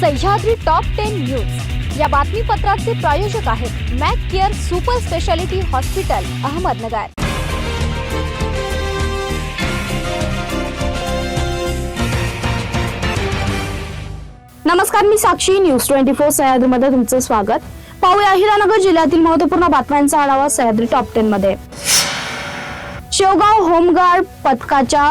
Sahyadri top ten news या बातमीपत्राचे प्रायोजक आहेत Mac care super speciality hospital Ahmednagar. नमस्कार मी साक्षी. न्यूज ट्वेंटी फोर सह्याद्रीमध्ये तुमचं स्वागत. पाहूया अहिरानगर जिल्ह्यातील महत्त्वपूर्ण बातम्यांचा आढावा सह्याद्री टॉप टेन मध्ये. शेवगाव होमगार्ड पथकाच्या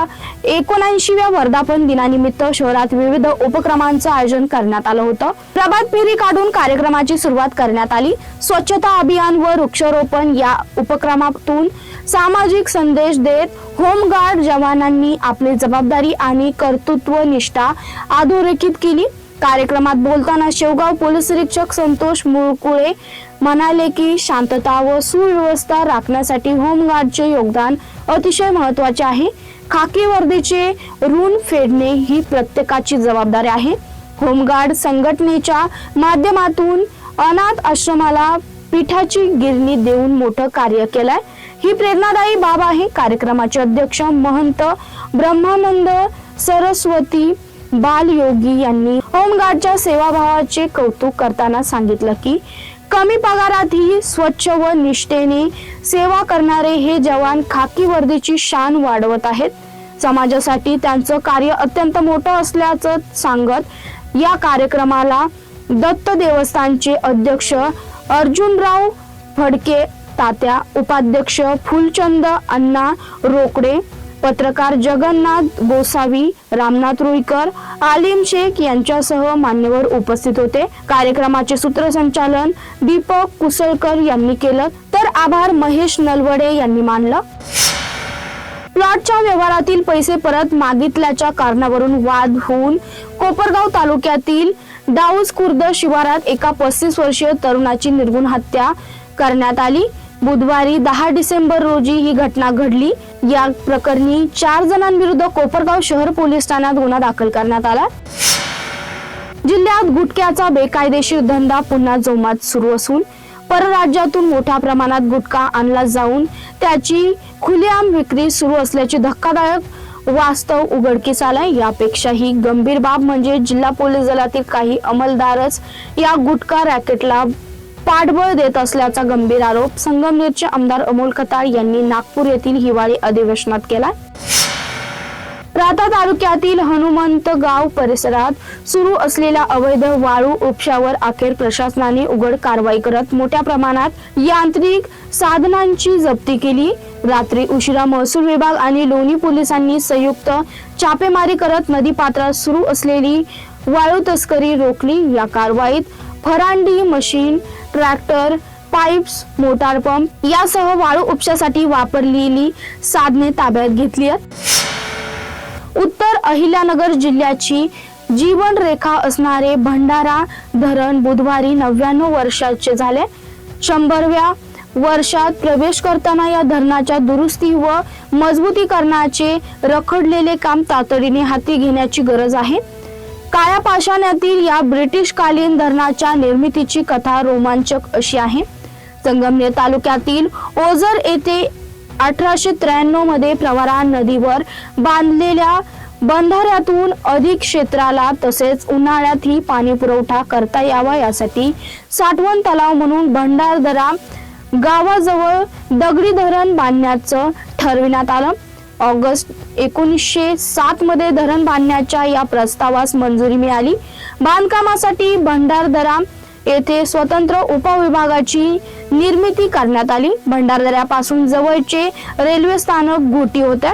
एकोणऐंशीव्या वर्धापन दिनानिमित्त शहरात विविध उपक्रमांचं आयोजन करण्यात आलं होतं. प्रभात फेरी काढून कार्यक्रमाची सुरुवात करण्यात आली. स्वच्छता अभियान व वृक्षारोपण या उपक्रमातून सामाजिक संदेश देत होमगार्ड जवानांनी आपली जबाबदारी आणि कर्तृत्व निष्ठा अधोरेखित केली. कार्यक्रमात बोलताना शेवगाव पोलीस निरीक्षक संतोष मुळकुळे म्हणाले की शांतता व सुव्यवस्था राखण्यासाठी होमगार्डचे योगदान अतिशय महत्त्वाचे आहे. खाकी वर्दीचे ऋण फेडणे ही प्रत्येकाची जबाबदारी आहे. होमगार्ड संघटनेच्या माध्यमातून अनाथ आश्रमाला पीठाची गिरणी देऊन मोठं कार्य केलंय. ही प्रेरणादायी बाब आहे. कार्यक्रमाचे अध्यक्ष महंत ब्रह्मानंद सरस्वती बालयोगी यांनी होमगार्डच्या सेवाभावाचे कौतुक करताना सांगितलं की कमी पगारातही स्वच्छ व निष्ठेने सेवा करणारे हे जवान खाकी वर्दीची शान वाढवत आहेत. समाजासाठी त्यांचं कार्य अत्यंत मोठं असल्याचं सांगत या कार्यक्रमाला दत्त देवस्थानचे अध्यक्ष अर्जुनराव फडके तात्या उपाध्यक्ष फुलचंद अण्णा रोकडे पत्रकार जगन्नाथ गोसावी रामनाथ रुईकर आलिम शेख यांच्यासह मान्यवर उपस्थित होते. कार्यक्रमाचे सूत्रसंचालन दीपक कुसळकर यांनी केलं. तर आभार महेश नलवडे यांनी मानलं. प्लॉटच्या व्यवहारातील पैसे परत मागितल्याच्या कारणावरून वाद होऊन कोपरगाव तालुक्यातील डाऊस खुर्द शिवारात एका पस्तीस वर्षीय तरुणाची निर्गुण हत्या करण्यात आली. बुधवारी दहा डिसेंबर रोजी ही घटना घडली. या प्रकरणी चार जणांविरुद्ध कोपरगाव शहर पोलीस ठाण्यात गुन्हा दाखल करण्यात आला. जिल्ह्यात गुटख्याचा बेकायदेशीर धंदा पुन्हा जोमात सुरू असून परराज्यातून मोठ्या प्रमाणात गुटखा आणला जाऊन त्याची खुलेआम विक्री सुरू असल्याचे धक्कादायक वास्तव उघडकीस आलाय. यापेक्षाही गंभीर बाब म्हणजे जिल्हा पोलीस दलातील काही अंमलदारच या गुटखा रॅकेटला पाठबळ देत असल्याचा गंभीर आरोप संगमनेरचे आमदार अमोल खताळ यांनी नागपूर येथील हिवाळी अधिवेशनात केला राहता तालुक्यातील हनुमंत गाव परिसरात सुरू असलेल्या अवैध वाळू उपशावर अखेर प्रशासनाने उघड कारवाई करत मोठ्या प्रमाणात यांत्रिक साधनांची जप्ती केली. रात्री उशिरा महसूल विभाग आणि लोणी पोलिसांनी संयुक्त छापेमारी करत नदीपात्रात सुरू असलेली वाळू तस्करी रोखली. या कारवाईत फरांडी machine tractor pipes motor pump यासह वाळू उपशासाठी वापरलेली साधने ताब्यात घेतली आहेत. उत्तर अहिल्यानगर जिल्ह्याची जीवनरेखा असणारे भंडारा धरण बुधवारी नव्याण्णव वर्षाचे झाले. शंभरव्या वर्षात प्रवेश करताना या धरणाच्या दुरुस्ती व मजबूतीकरणाचे रखडलेले काम तातडीने हाती घेण्याची गरज आहे. काळ्या पाषाण्यातील या ब्रिटिशकालीन धरणाच्या निर्मितीची कथा रोमांचक अशी आहे. संगमनेर तालुक्यातील ओझर येथे अठराशे त्र्याण्णवमध्ये प्रवरा नदीवर बांधलेल्या बंधाऱ्यातून अधिक क्षेत्राला तसेच उन्हाळ्यातही पाणी पुरवठा करता यावा यासाठी साठवण तलाव म्हणून भंडारदरा गावाजवळ दगडी धरण बांधण्याचं ठरविण्यात आलं. ऑगस्ट एकोणीसशे सात मध्ये धरण बांधण्याच्या या प्रस्तावास मंजुरी मिळाली. बांधकामासाठी भंडारदरा येथे स्वतंत्र उपविभागाची निर्मिती करण्यात आली. भंडारदऱ्यापासून जवळचे रेल्वे स्थानक घोटी होत्या.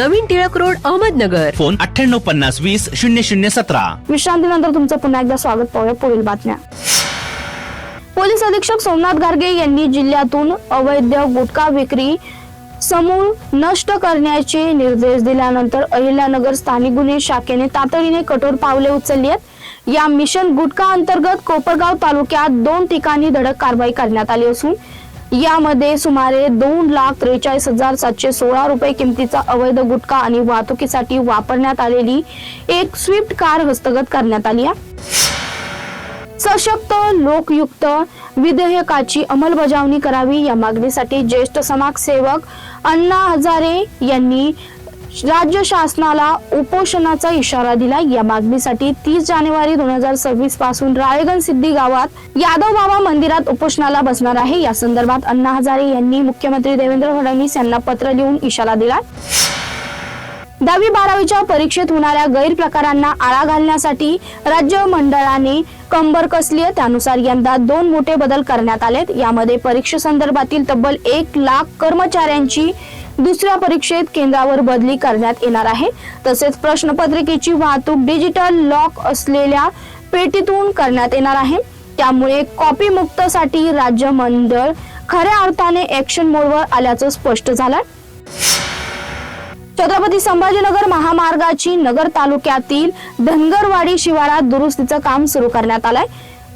नवीन टिळक रोड अहमदनगर. फोन अठ्ठ्याण्णव पन्नास वीस शून्य शून्य सतरा. विश्रांतीनंतर तुमचं पुन्हा एकदा स्वागत पाहूया पुढील बातम्या. पोलीस अधीक्षक सोमनाथ गार्गे यांनी जिल्ह्यातून अवैध गुटखा विक्री समूळ नष्ट करण्याचे निर्देश दिल्यानंतर अहिल्यानगर स्थानिक गुन्हे शाखेने तातडीने कठोर पावले उचलली आहेत. या मिशन गुटखा अंतर्गत कोपरगाव तालुक्यात दोन ठिकाणी धडक कारवाई करण्यात आली असून यामध्ये सुमारे दोन लाख त्रेचाळीस हजार सातशे सोळा रुपये किमतीचा अवैध गुटखा आणि वाहतुकीसाठी वापरण्यात आलेली एक स्विफ्ट कार हस्तगत करण्यात आली आहे. सशक्त लोकयुक्त विधेयकाची अंमलबजावणी करावी या मागणीसाठी ज्येष्ठ समाजसेवक अण्णा हजारे यांनी राज्य शासनाला उपोषणाचा इशारा दिला. या मागणीसाठी तीस जानेवारी दोन हजार सव्वीसपासून राळेगण सिद्धी गावात यादव बाबा मंदिरात उपोषणाला बसणार आहे. या संदर्भात अण्णा हजारे यांनी मुख्यमंत्री देवेंद्र फडणवीस यांना पत्र लिहून इशारा दिला. दहावी बारावीच्या परीक्षेत होणाऱ्या गैरप्रकारांना आळा घालण्यासाठी राज्य मंडळाने कंबर कसली आहे त्यानुसार यंदा दोन मोठे बदल करण्यात आलेत. यामध्ये परीक्षेसंदर्भातील तब्बल एक लाख कर्मचाऱ्यांची दुसऱ्या परीक्षेत केंद्रावर बदली करण्यात येणार आहे. तसेच प्रश्नपत्रिकेची वाहतूक डिजिटल लॉक असलेल्या पेटीतून करण्यात येणार आहे. त्यामुळे कॉपी मुक्तसाठी राज्य मंडळ खऱ्या अर्थाने ऍक्शन मोडवर आल्याचं स्पष्ट झालं छत्रपती संभाजीनगर महामार्गाची नगर तालुक्यातील धनगरवाडी शिवारात दुरुस्तीचं काम सुरू करण्यात आलंय.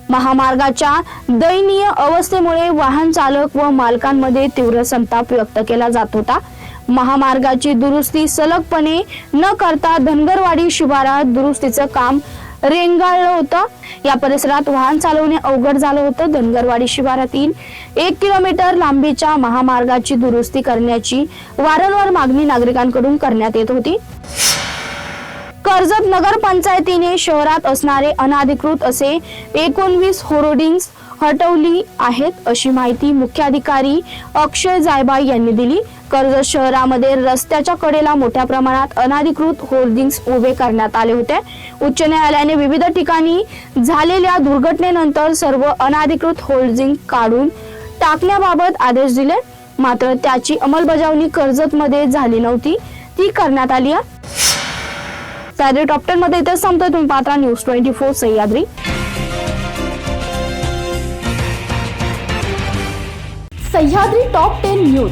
महामार्गाच्या दयनीय अवस्थेमुळे वाहन चालक व मालकांमध्ये तीव्र संताप व्यक्त केला जात होता. महामार्गाची दुरुस्ती सलगपणे न करता धनगरवाडी शिवारात दुरुस्तीचं काम रेंगाळलं होतं. या परिसरात वाहन चालवणे अवघड झालं होतं. धनगरवाडी शिवारातील एक किलोमीटर लांबीच्या महामार्गाची दुरुस्ती करण्याची वारंवार मागणी नागरिकांकडून करण्यात येत होती. कर्जत नगर पंचायतीने शहरात असणारे अनाधिकृत असे एकोणवीस होर्डिंग्स हटवली आहेत अशी माहिती मुख्याधिकारी अक्षय जायबाई यांनी दिली. कर्जत शहरामध्ये रस्त्याच्या कडेला मोठ्या प्रमाणात अनाधिकृत होर्डिंग्स उभे करण्यात आले होते. उच्च न्यायालयाने विविध ठिकाणी झालेल्या दुर्घटनेनंतर सर्व अनाधिकृत होर्डिंग काढून टाकण्याबाबत आदेश दिले. मात्र त्याची अंमलबजावणी कर्जतमध्ये झाली नव्हती. ती करण्यात आली आहे. सह्याद्री टॉप टेन मध्ये इथेच संपतोय तुम्ही Patra news twenty four Sahyadri. Sahyadri top ten news.